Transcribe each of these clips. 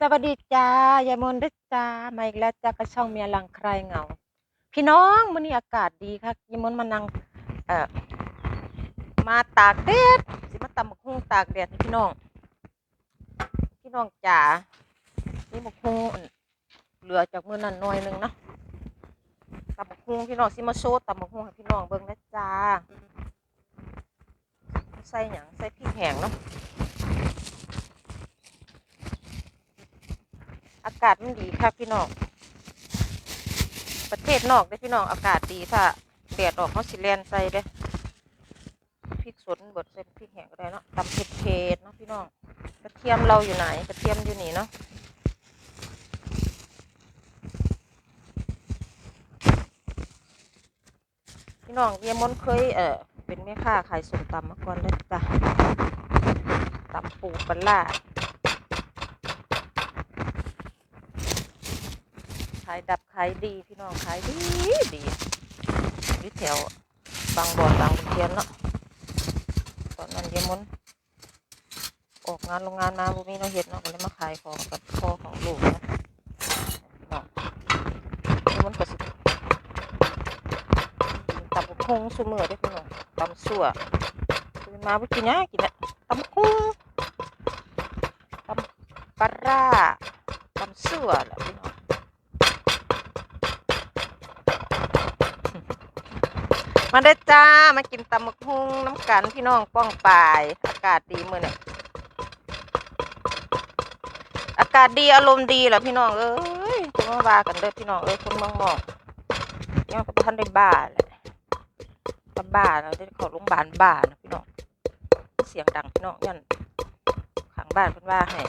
สวัสดีจ้ายายมนเด้จ้ามาอีกแล้วจ้ากระช่องเมียหลังใครเหงา พี่น้องมื้อนี้อากาศดีค่ะยายมนมานั่งเอ่อมาตากแดดสิมาตำบักหุ่งตากแดดให้พี่น้อง พี่น้องจ๋านี่บักหุ่งเหลือจากมื้อนั้นหน่อยหนึงเนาะตำบักหุ่งพี่น้องสิมาโชว์ตำบักหุ่งให้พี่น้องเบิ่งนะจ้าใส่หยังใส่พริกแห้งเนาะากาศมันดีค่ะพี่น้อง ประเทศนอกได้พี่น้องอากาศดีถ้าแดดออกเขาสิแลนใส่เด้พริกสดบดใส่พริกแห้งก็ได้เนาะตำเผ็ดๆเนาะพี่น้องกระเทียมเราอยู่ไหนกระเทียมอยู่นี่เนาะพี่น้องเยมนเคยเออเป็นแม่ค้าขายส้มตำมาก่อนเลยจ้ะตำปูปลาร้าขายดับขายดีพี่น้องขายดีดีอยู่แถวบางบ่อบางขุเทียนเนาะตอนนั้นเยมนออกงานโรงงานมาบุมีเราเห็ดเนาะก็เลยมาขายของกับพ่อของลูกเนาะพี่น้องเยมนก็สิตำบักฮงซุมือได้พี่น้องตำสั่วตื่นมาบุกินหยังกินอะตำบักฮงตำปลาร้าตำสั่วแหละพี่น้อง มาได้จ้ามากินตำมะฮุงน้ำกันพี่น้องป้องปาย อากาศดีมือเนี่ยอากาศดีอารมณ์ดีแหละพี่น้องเอ้ยจะมาว่ากันเด้อพี่น้องเอ้ยคนเมืองมอกยังกับท่านได้บ้าเลยบ้าบ้าเราได้ขอโรงพยาบาลบ้านะพี่น้องเสียงดังพี่น้องยันขังบ้านเพิ่นว่าให้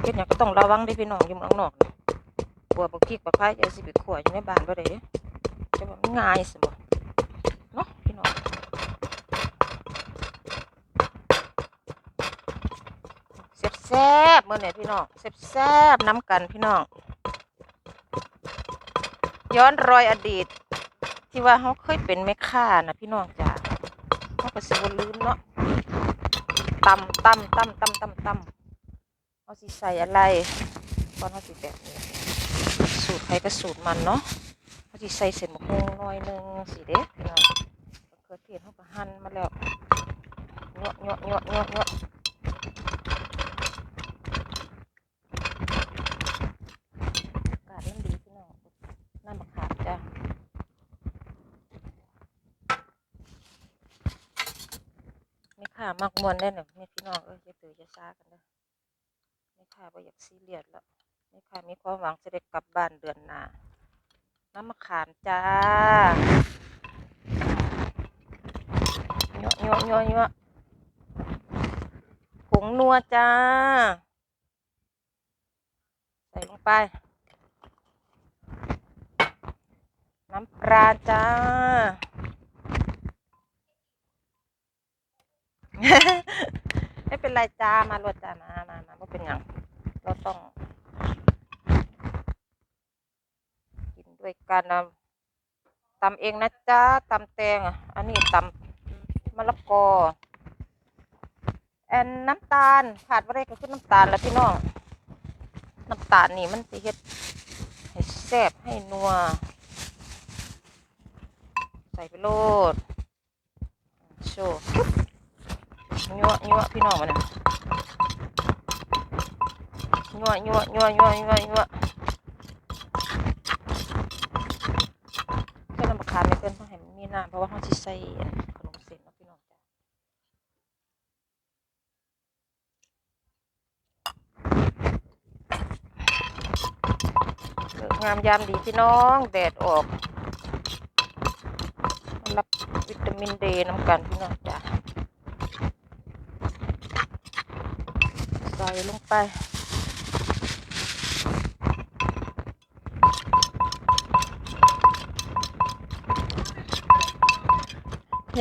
เฮ็ดหยังก็ต้องระวังด้อพี่น้องอยู่มืองนอกบัวบักพริกบักไผ่จะสิไปขัวอยู่ในบ้านบ่ได้เด้จะว่าง่ายสิบ่ เนาะพี่น้อง แซ่บเมื่อเนี่ยพี่น้องแซ่บๆน้ำกันพี่น้อง ย้อนรอยอดีต ที่ว่าเขาเคยเป็นแม่ค้านะพี่น้องจ้าเขาก็สิบลืมเนาะตำตำตำตำตำตำเขาสิใส่อะไรก่อนเขาสิแบบนี้สูตรใครก็สูตรมันเนาะเขาสิใส่เศษหมกฮงน่อยหนึงสิเด็พี่น้องเขือเทศเขาก็หั่นมาแล้วเงาะเงาะเงาะเงาะเงาะอากาศมันดีพี่น้องน้ำมะขามจ้ะไม่ข่ามักมวนได้หนึ่งนี่พี่น้องเอ้ยจะตื่นจะซากันเด้ไม่ข่าบ่อยากซีเรียสแล้วไม่ข่ามีความหวังจะได้กลับบ้านเดือนหน้าน้ำมะขามจ้าเยอะเยอะเยอะเยอะผงนัวจ้า ใส่ลงไป น้ำปลาจ้า ไม่เป็นไรจ้ามาลวดจ้ามามามาไม่เป็นยังเราต้องกินด้วยกันนะตำเองนะจ้าตำแตงอันนี้ตำมะละกอแอนน้ำตาลขาดบ่ได้ก็คือน้ำตาลแล้วพี่น้องน้ำตาลนี่มันสิเฮ็ดให้แซ่บให้นัว ใส่ไปโลดโชว์ ยั่วยั่วพี่น้องมันน่ะยั่วยั่วยั่วยั่วยั่วยั่วก็น้ำมะขามไม่เกินเพราะให้มันมีน้ำเพราะว่าเขาสิใส่อันขนมเส้นเนาะพี่น้องจ้ะงามยามดีพี่น้องแดดออกมารับวิตามินเดน้ำกันพี่น้องจ้ะใส่ลงไป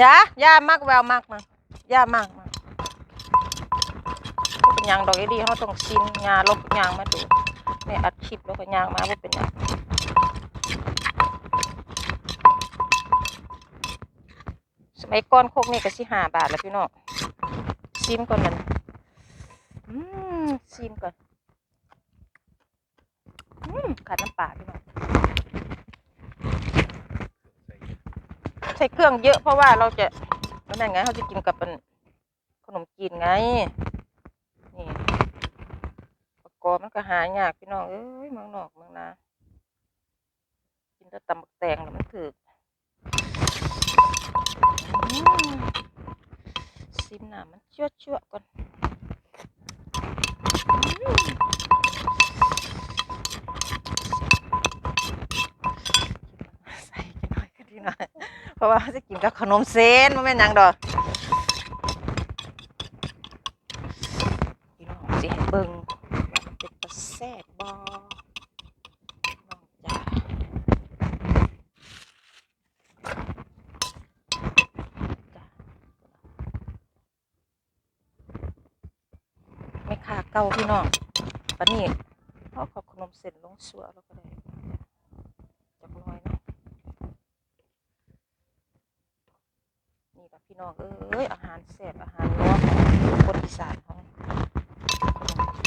ยาย่ามากแววมากมาย่ามากมาบ่เป็นยังดอกดีเขาต้องซินยาลบยางมาดูในอัดคลิปแล้วก็ยางมาว่าเป็นยังสมัยก่อนโคกนี่ก็สิหาบาทแล้วพี่น้องซิมก่อนมัน อืมซิมก่อนขาดน้ำปลาพี่น้องใส่เครื่องเยอะเพราะว่าเราจะมันนั่นไงเขาจะกินกับเป็นขนมจีนไง นี่ประกอบมันก็หายากพี่น้องเอ้ยเมืองนอกเมืองนากินแต่ตำบักแตงแล้วมันถืออืมซิมหนามันชั่วชั่วๆก่อน ใส่กินหน่อยก็ดีหน่อย เพราะว่าจะกินกับขนมเส้นมันเป็นยังดอกพี่น้องสิให้เบิ่งว่าเป็นตะแซ่บบ่น้องจ๋าจ้ะไม่ค่า เก่าพี่น้องปานนี้เอาขอขนมเส้นลงสัวแล้วก็ได้จักหน่อยนะนี่ล่ะพี่น้องเอ้ยอาหารแซ่บอาหารนัวของคนอีสานของ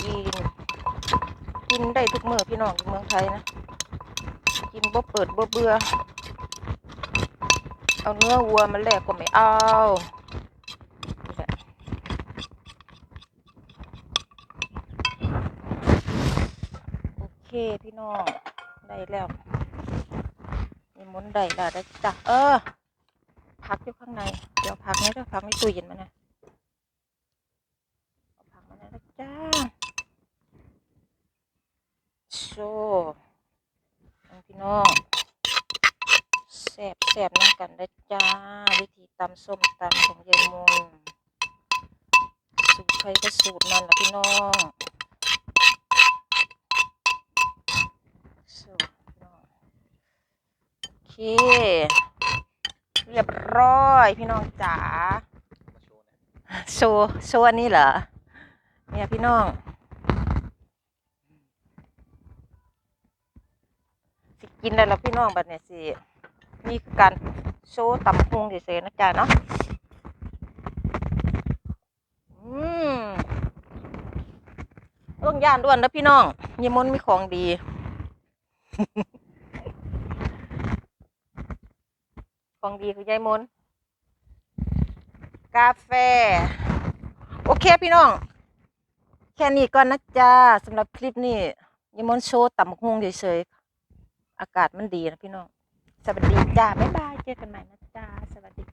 กินกินได้ทุกมื้อพี่น้องเมืองไทยนะกินบ่เปิดบ่เบื่อเอาเนื้อวัวมาแลกก็ไม่เอานี่แหละโอเค พี่น้องได้แล้วมีมุนได้แล้วได้จ้ะเออพักอยู่ข้างใน เดี๋ยวพักนี้เดี๋ยวพักในตู้เย็นมานะเอาพักมานะจ้าโซ่พี่น้องแสบแสบน้ำกันได้จ้า วิธีตำส้มตำของยายมุนสูตรใครก็สูตรมันละพี่น้อง เคเรียบร้อยพี่น้องจ๋าโชว์โชว์อันนี้เหรอเนี่ยพี่น้องสิกินได้แล้วพี่น้องบัดเนี่ยสินี่คือการโชว์ตำพุงเฉยๆนะจ๊ะเนาะอืมต้องย่านด้วนนะพี่น้องยายมนมีของดี ของดีคือยายมนกาแฟ โอเคพี่น้อง แค่นี้ก่อนนะจ๊ะสำหรับคลิปนี้ยายมนโชว์ตำพุงเฉยๆอากาศมันดีนะพี่น้อง สวัสดีจ้า บ๊ายบาย เจอกันใหม่นะจ๊ะสวัสดี